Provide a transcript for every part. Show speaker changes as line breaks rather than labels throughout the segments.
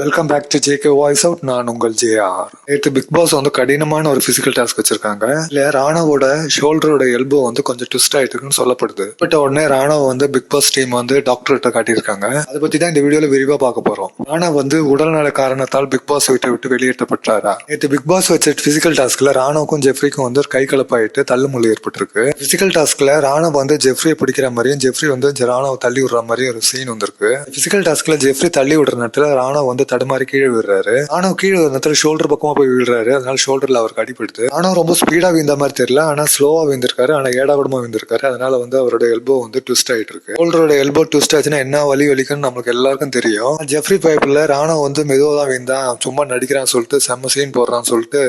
Welcome back to JK voice out நான் உங்கள் JR நேற்று பிக் பாஸ் வந்து கடினமான ஒரு பிசிக்கல் டாஸ்க் வச்சிருக்காங்க. இல்ல ராணாவோட ஷோல்டரோட எல்போ வந்து கொஞ்சம் ட்விஸ்ட் ஆயிட்டு இருக்குன்னு சொல்லப்படுது. பட் உடனே ராணாவை வந்து பிக் பாஸ் டீம் வந்து டாக்டர்கிட்ட காட்டியிருக்காங்க. அதை பத்தி தான் இந்த வீடியோல விரிவா பார்க்க போறோம். ராணா வந்து உடல்நல காரணத்தால் பிக் பாஸ் வீட்டை விட்டு வெளியேற்றப்பட்டாரா? நேற்று பிக் பாஸ் வச்ச பிசிக்கல் டாஸ்க்ல ராணாவுக்கும் ஜெஃப்ரிக்கும் வந்து ஒரு கை கலப்பாயிட்டு தள்ளுமுள்ளு ஏற்பட்டிருக்கு. பிசிக்கல் டாஸ்க்ல ராணா வந்து ஜெஃப்ரியை பிடிக்கிற மாதிரியும் ஜெஃப்ரி வந்து ராணாவை தள்ளி விடுற மாதிரியும் ஒரு சீன் வந்திருக்கு. பிசிக்கல் டாஸ்க்ல ஜெஃப்ரி தள்ளி விடுற நேரத்தில் ராணா வந்து தடுமாறி கீழே விடுறாரு ஆனா கீழே நேரத்தில் ஷோல்டர் பக்கமா போய் விழுறாரு. அதனால ஷோல்டர்ல அவருக்கு அடிபடுது. ஆனா ரொம்ப ஸ்பீடா வீந்த மாதிரி தெரியல. ஆனா ஸ்லோவா வீந்திருக்காரு ஆனா ஏடா கூடமா வீந்திருக்காரு அதனால வந்து அவரோட எல்போ வந்து ட்விஸ்ட் ஆயிட்டு இருக்கு. ஷோல்டரோட எல்போ ட்விஸ்ட் ஆச்சுன்னா என்ன வலி வலிக்குன்னு நமக்கு எல்லாருக்கும் தெரியும். ஜெஃப்ரி பைப்ல ராணா வந்து மெதுவாக தான் வீந்தான் சும்மா நடிக்கிறான்னு சொல்லிட்டு செம்ம சீன் போடுறான்னு சொல்லிட்டு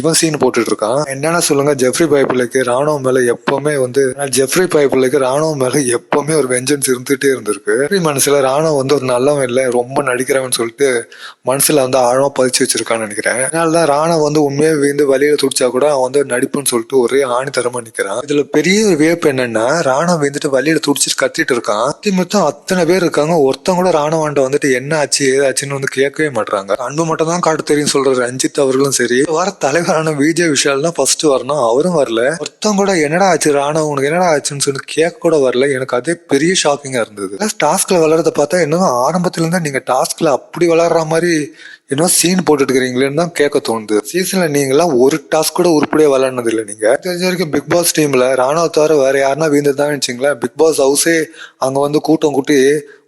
இவன் சீன் போட்டுட்டு இருக்கான். என்னன்னா சொல்லுங்க ஜெஃப்ரி பைப்பிளுக்கு ராணுவ மேல எப்பவுமே வந்து ஜெஃப்ரி பைப்பிளுக்கு ராணுவ மேல எப்பவுமே ஒரு வெஞ்சன்ஸ் இருந்துட்டே இருந்திருக்கு. மனசுல ராணுவ வந்து ஒரு நல்லவன் இல்லை ரொம்ப நடிக்கிறவன் சொல்லிட்டு மனசுல வந்து ஆழமா பதிச்சு வச்சிருக்கான்னு நினைக்கிறேன். அதனால தான் ராணா வந்து உண்மையாக வீழ்ந்து வழியில துடிச்சா கூட அவன் வந்து நடிப்புன்னு சொல்லிட்டு ஒரே ஆணித்தரமாக நிற்கிறான் இதில் பெரிய வியப்பு என்னன்னா ராணா விழுந்துட்டு வழியில துடிச்சிட்டு கத்திட்டு இருக்கான். அத்தி மொத்தம் அத்தனை பேர் இருக்காங்க. ஒருத்தன் கூட ராணவாண்ட வந்துட்டு என்ன ஆச்சு ஏதாச்சுன்னு வந்து கேட்கவே மாட்டுறாங்க அன்பு மட்டும் தான் காட்டு தெரியும் சொல்ற ரஞ்சித் அவர்களும் சரி. வர தலைவரான விஜய் விஷால் தான் ஃபர்ஸ்ட் வரணும். அவரும் வரல. ஒருத்தன் கூட என்னடா ஆச்சு ராணா உனக்கு என்னடா ஆச்சுன்னு சொல்லி கேட்க கூட வரல. எனக்கு அதே பெரிய ஷாக்கிங்கா இருந்தது. டாஸ்க்ல வளர்றத பார்த்தா என்ன ஆரம்பத்துல இருந்தா நீங்க டாஸ்க்ல அப்படி விளாடுற மாதிரி என்ன சீன் போட்டுட்டுக்கிறீங்களேன்னு தான் கேட்க தோணுது. சீசன்ல நீங்களாம் ஒரு டாஸ்க் கூட உருப்படியா விளையாடுனது இல்லை நீங்க. தெரிஞ்ச வரைக்கும் பிக் பாஸ் டீம்ல ராணுவ தவிர வேற யாருன்னா வீந்ததான் வச்சுங்களேன் பிக் பாஸ் ஹவுஸே அங்க வந்து கூட்டம் கூட்டி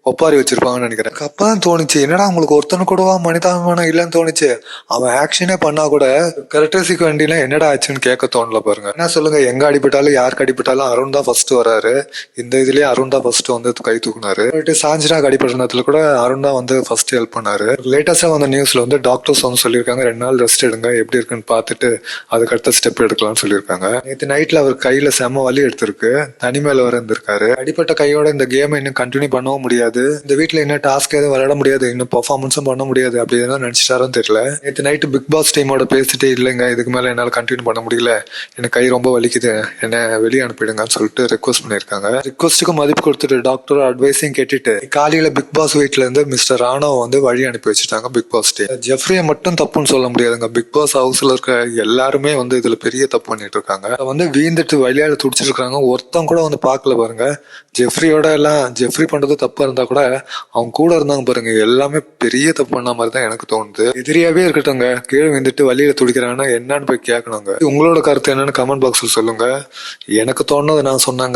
ஒப்பாரி வச்சிருப்பாங்கன்னு நினைக்கிறேன். எனக்கு அப்பதான் தோணுச்சு. என்னடா உங்களுக்கு ஒருத்தனு கூடவா மனிதாபிமானம் இல்லைன்னு தோணுச்சு? அவன் ஆக்ஷனே பண்ணா கூட கரெக்டர்ஸுக்கு வண்டிலாம் என்னடா ஆச்சுன்னு கேட்க தோணல பாருங்க. என்ன சொல்லுங்க எங்க அடிபட்டாலும் யாருக்கு அடிபட்டாலும் அருண் தான் ஃபர்ஸ்ட் வராரு. இந்த இதுலயே அருண் தான் ஃபர்ஸ்ட் வந்து கை தூக்குனாரு. சாஞ்சினாக்கு அடிபட்ட கூட அருண் தான் வந்து ஃபர்ஸ்ட் ஹெல்ப் பண்ணாரு. லேட்டஸ்டா வந்த நியூஸ்ல வந்து டாக்டர்ஸ் வந்து சொல்லியிருக்காங்க ரெண்டு நாள் ரெஸ்ட் எடுங்க எப்படி இருக்குன்னு பார்த்துட்டு அதுக்கு அடுத்த ஸ்டெப் எடுக்கலாம்னு சொல்லியிருக்காங்க. நேற்று நைட்ல அவர் கையில செம வலி எடுத்திருக்கு. தனிமேல வர இருந்திருக்காரு. அடிப்பட்ட கையோட இந்த கேமை இன்னும் கண்டினியூ பண்ணவும் முடியாது. இந்த வீட்டில் என்ன டாஸ்க் எதுவும் விளையாட முடியாது. இன்னும் பர்ஃபார்மன்ஸும் பண்ண முடியாது. அப்படி எதாவது நினச்சிட்டாரும் தெரியல. நேற்று நைட்டு பிக் பாஸ் டீமோட பேசிட்டு இல்லைங்க. இதுக்கு மேலே என்னால் கண்டினியூ பண்ண முடியல. எனக்கு கை ரொம்ப வலிக்குது. என்னை வெளியே அனுப்பிடுங்கன்னு சொல்லிட்டு ரெக்வஸ்ட் பண்ணிருக்காங்க ரிக்வஸ்ட்டுக்கு மதிப்பு கொடுத்துட்டு டாக்டர் அட்வைஸையும் கேட்டுட்டு காலையில் பிக் பாஸ் வீட்ல இருந்து மிஸ்டர் ராணாவை வந்து வழி அனுப்பி வச்சுட்டாங்க பிக் பாஸ் டீம் ஜெஃப்ரியை மட்டும் தப்புன்னு சொல்ல முடியாதுங்க. பிக் பாஸ் ஹவுஸில் இருக்க எல்லாருமே வந்து இதில் பெரிய தப்பு பண்ணிட்டு இருக்காங்க. அதை வந்து வீந்துட்டு வழியாட துடிச்சிட்டு இருக்காங்க. ஒருத்தன் கூட வந்து பார்க்கல பாருங்க. ஜெஃப்ரியோட எல்லாம் ஜெஃப்ரி பண்ணுறது தப்பாக இருந்தால் இருந்தா கூட அவங்க கூட இருந்தாங்க பாருங்க எல்லாமே பெரிய தப்பு பண்ண மாதிரி தான் எனக்கு தோணுது. எதிரியாவே இருக்கட்டும்ங்க. கீழே விழுந்துட்டு வழியில துடிக்கிறாங்கன்னா என்னன்னு போய் கேட்கணுங்க உங்களோட கருத்து என்னன்னு கமெண்ட் பாக்ஸ்ல சொல்லுங்க. எனக்கு தோணுது நான் சொன்னாங்க.